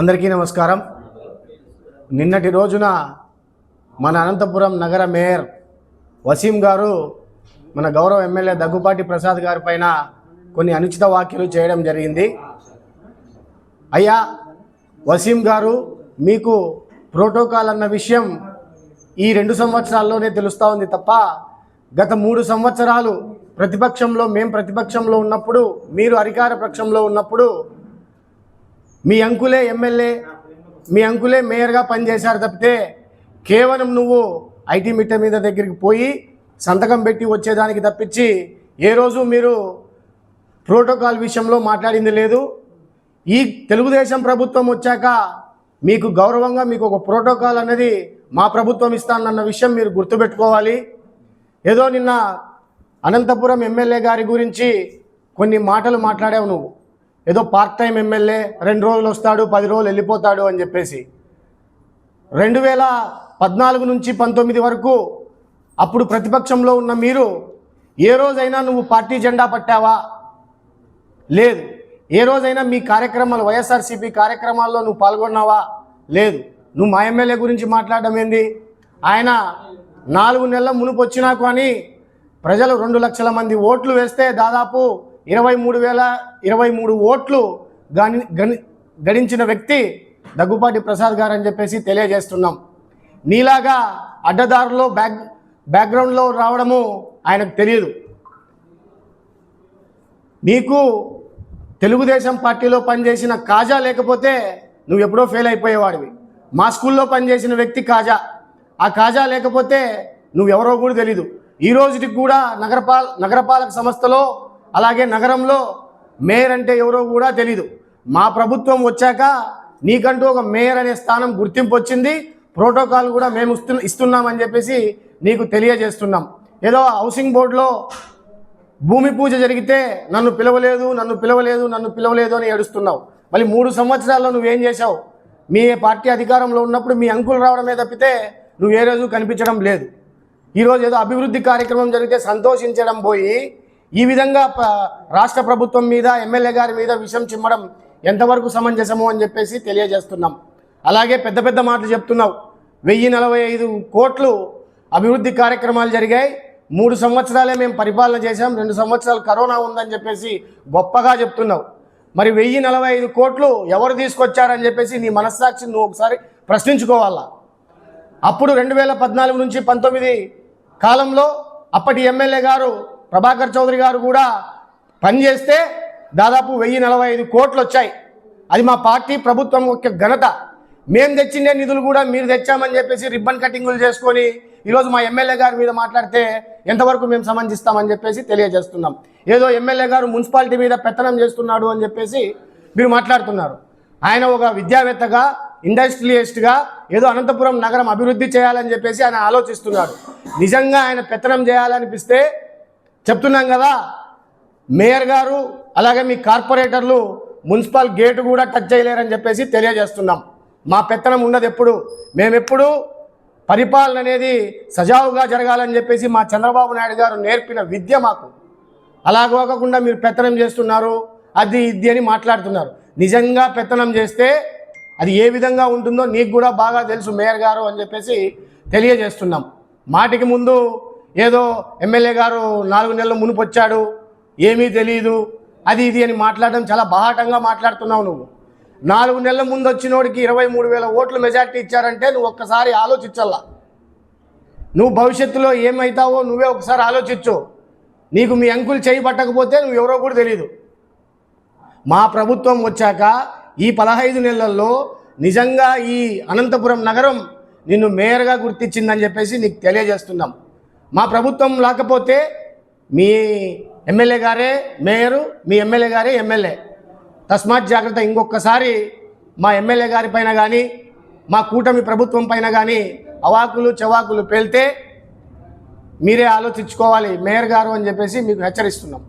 అందరికీ నమస్కారం. నిన్నటి రోజున మన అనంతపురం నగర మేయర్ వసీం గారు మన గౌరవ ఎమ్మెల్యే దగ్గుపాటి ప్రసాద్ గారి పైన కొన్ని అనుచిత వ్యాఖ్యలు చేయడం జరిగింది. అయ్యా వసీం గారు మీకు ప్రోటోకాల్ అన్న విషయం ఈ రెండు సంవత్సరాల్లోనే తెలుస్తూ ఉంది తప్ప గత మూడు సంవత్సరాలు ప్రతిపక్షంలో మేం ప్రతిపక్షంలో ఉన్నప్పుడు మీరు అధికార పక్షంలో ఉన్నప్పుడు మీ అంకులే ఎమ్మెల్యే మీ అంకులే మేయర్గా పనిచేశారు తప్పితే కేవలం నువ్వు ఐటీ మిట్ట మీద దగ్గరికి పోయి సంతకం పెట్టి వచ్చేదానికి తప్పించి ఏ రోజు మీరు ప్రోటోకాల్ విషయంలో మాట్లాడింది లేదు. ఈ తెలుగుదేశం ప్రభుత్వం వచ్చాక మీకు గౌరవంగా మీకు ఒక ప్రోటోకాల్ అనేది మా ప్రభుత్వం ఇస్తానన్న విషయం మీరు గుర్తుపెట్టుకోవాలి. ఏదో నిన్న అనంతపురం ఎమ్మెల్యే గారి గురించి కొన్ని మాటలు మాట్లాడావు నువ్వు. ఏదో పార్ట్ టైం ఎమ్మెల్యే రెండు రోజులు వస్తాడు పది రోజులు వెళ్ళిపోతాడు అని చెప్పేసి. రెండు వేల పద్నాలుగు నుంచి పంతొమ్మిది వరకు అప్పుడు ప్రతిపక్షంలో ఉన్న మీరు ఏ రోజైనా నువ్వు పార్టీ జెండా పట్టావా? లేదు. ఏ రోజైనా మీ కార్యక్రమాలు వైఎస్ఆర్సీపీ కార్యక్రమాల్లో నువ్వు పాల్గొన్నావా? లేదు. నువ్వు మా ఎమ్మెల్యే గురించి మాట్లాడడం ఏంది? ఆయన నాలుగు నెలల మునుపు వచ్చినా కానీ ప్రజలు రెండు లక్షల మంది ఓట్లు వేస్తే దాదాపు ఇరవై మూడు వేల ఇరవై మూడు ఓట్లు గని గని గడించిన వ్యక్తి దగ్గుపాటి ప్రసాద్ గారు అని చెప్పేసి తెలియజేస్తున్నాం. నీలాగా అడ్డదారులో బ్యాక్ బ్యాక్గ్రౌండ్లో రావడము ఆయనకు తెలియదు. నీకు తెలుగుదేశం పార్టీలో పనిచేసిన కాజా లేకపోతే నువ్వు ఎప్పుడో ఫెయిల్ అయిపోయేవాడివి. మా స్కూల్లో పనిచేసిన వ్యక్తి కాజా. ఆ కాజా లేకపోతే నువ్వెవరో కూడా తెలీదు. ఈ రోజుకి కూడా నగరపాల నగరపాలక సంస్థలో అలాగే నగరంలో మేయర్ అంటే ఎవరో కూడా తెలీదు. మా ప్రభుత్వం వచ్చాక నీకంటూ ఒక మేయర్ అనే స్థానం గుర్తింపు వచ్చింది. ప్రోటోకాల్ కూడా మేము ఇస్తు ఇస్తున్నామని చెప్పేసి నీకు తెలియజేస్తున్నాం. ఏదో హౌసింగ్ బోర్డులో భూమి పూజ జరిగితే నన్ను పిలవలేదు నన్ను పిలవలేదు నన్ను పిలవలేదు అని ఏడుస్తున్నావు. మళ్ళీ మూడు సంవత్సరాల్లో నువ్వేం చేశావు? మీ పార్టీ అధికారంలో ఉన్నప్పుడు మీ అంకులు రావడమే తప్పితే నువ్వు ఏ రోజు కనిపించడం లేదు. ఈరోజు ఏదో అభివృద్ధి కార్యక్రమం జరిగితే సంతోషించడం పోయి ఈ విధంగా రాష్ట్ర ప్రభుత్వం మీద ఎమ్మెల్యే గారి మీద విషం చిమ్మడం ఎంతవరకు సమంజసము అని చెప్పేసి తెలియజేస్తున్నాం. అలాగే పెద్ద పెద్ద మాటలు చెప్తున్నావు. వెయ్యి నలభై ఐదు కోట్లు అభివృద్ధి కార్యక్రమాలు జరిగాయి. మూడు సంవత్సరాలే మేము పరిపాలన చేశాం. రెండు సంవత్సరాలు కరోనా ఉందని చెప్పేసి గొప్పగా చెప్తున్నావు. మరి వెయ్యి నలభై ఐదు కోట్లు ఎవరు తీసుకొచ్చారని చెప్పేసి నీ మనస్సాక్షిని నువ్వు ఒకసారి ప్రశ్నించుకోవాలా? అప్పుడు రెండు వేల పద్నాలుగు నుంచి పంతొమ్మిది కాలంలో అప్పటి ఎమ్మెల్యే గారు ప్రభాకర్ చౌదరి గారు కూడా పనిచేస్తే దాదాపు వెయ్యి నలభై ఐదు కోట్లు వచ్చాయి అది మా పార్టీ ప్రభుత్వం యొక్క ఘనత. మేము తెచ్చిండే నిధులు కూడా మీరు తెచ్చామని చెప్పేసి రిబ్బన్ కటింగులు చేసుకొని ఈరోజు మా ఎమ్మెల్యే గారి మీద మాట్లాడితే ఎంతవరకు మేము సమంజిస్తామని చెప్పేసి తెలియజేస్తున్నాం. ఏదో ఎమ్మెల్యే గారు మున్సిపాలిటీ మీద పెత్తనం చేస్తున్నాడు అని చెప్పేసి మీరు మాట్లాడుతున్నారు. ఆయన ఒక విద్యావేత్తగా ఇండస్ట్రియలిస్ట్గా ఏదో అనంతపురం నగరం అభివృద్ధి చేయాలని చెప్పేసి ఆయన ఆలోచిస్తున్నారు నిజంగా ఆయన పెత్తనం చేయాలనిపిస్తే చెప్తున్నాం కదా మేయర్ గారు అలాగే మీ కార్పొరేటర్లు మున్సిపల్ గేటు కూడా టచ్ చేయలేరని చెప్పేసి తెలియజేస్తున్నాం. మా పెత్తనం ఉన్నది ఎప్పుడు? మేమెప్పుడు పరిపాలన అనేది సజావుగా జరగాలని చెప్పేసి మా చంద్రబాబు నాయుడు గారు నేర్పిన విద్య మాకు. అలాగోకుండా మీరు పెత్తనం చేస్తున్నారు అది ఇది అని మాట్లాడుతున్నారు. నిజంగా పెత్తనం చేస్తే అది ఏ విధంగా ఉంటుందో నీకు కూడా బాగా తెలుసు మేయర్ గారు అని చెప్పేసి తెలియజేస్తున్నాం. మాటికి ముందు ఏదో ఎమ్మెల్యే గారు నాలుగు నెలల మునుపు వచ్చాడు ఏమీ తెలియదు అది ఇది అని మాట్లాడడం చాలా బాహాటంగా మాట్లాడుతున్నావు నువ్వు. నాలుగు నెలల ముందు వచ్చినోడికి ఇరవై మూడు వేల ఓట్లు మెజార్టీ ఇచ్చారంటే నువ్వు ఒక్కసారి ఆలోచించల్లా. నువ్వు భవిష్యత్తులో ఏమవుతావో నువ్వే ఒకసారి ఆలోచించు. నీకు మీ అంకులు చేయి పట్టకపోతే నువ్వు ఎవరో కూడా తెలియదు మా ప్రభుత్వం వచ్చాక ఈ పదహైదు నెలల్లో నిజంగా ఈ అనంతపురం నగరం నిన్ను మేయర్గా గుర్తించిందని చెప్పేసి నీకు తెలియజేస్తున్నాం. మా ప్రభుత్వం లేకపోతే మీ ఎమ్మెల్యే గారే మేయరు మీ ఎమ్మెల్యే గారే ఎమ్మెల్యే. తస్మాత్ జాగ్రత్త ఇంకొకసారి మా ఎమ్మెల్యే గారి పైన కానీ మా కూటమి ప్రభుత్వం పైన కానీ అవాకులు చవాకులు పేలితే మీరే ఆలోచించుకోవాలి మేయర్ గారు అని చెప్పేసి మీకు హెచ్చరిస్తున్నాం.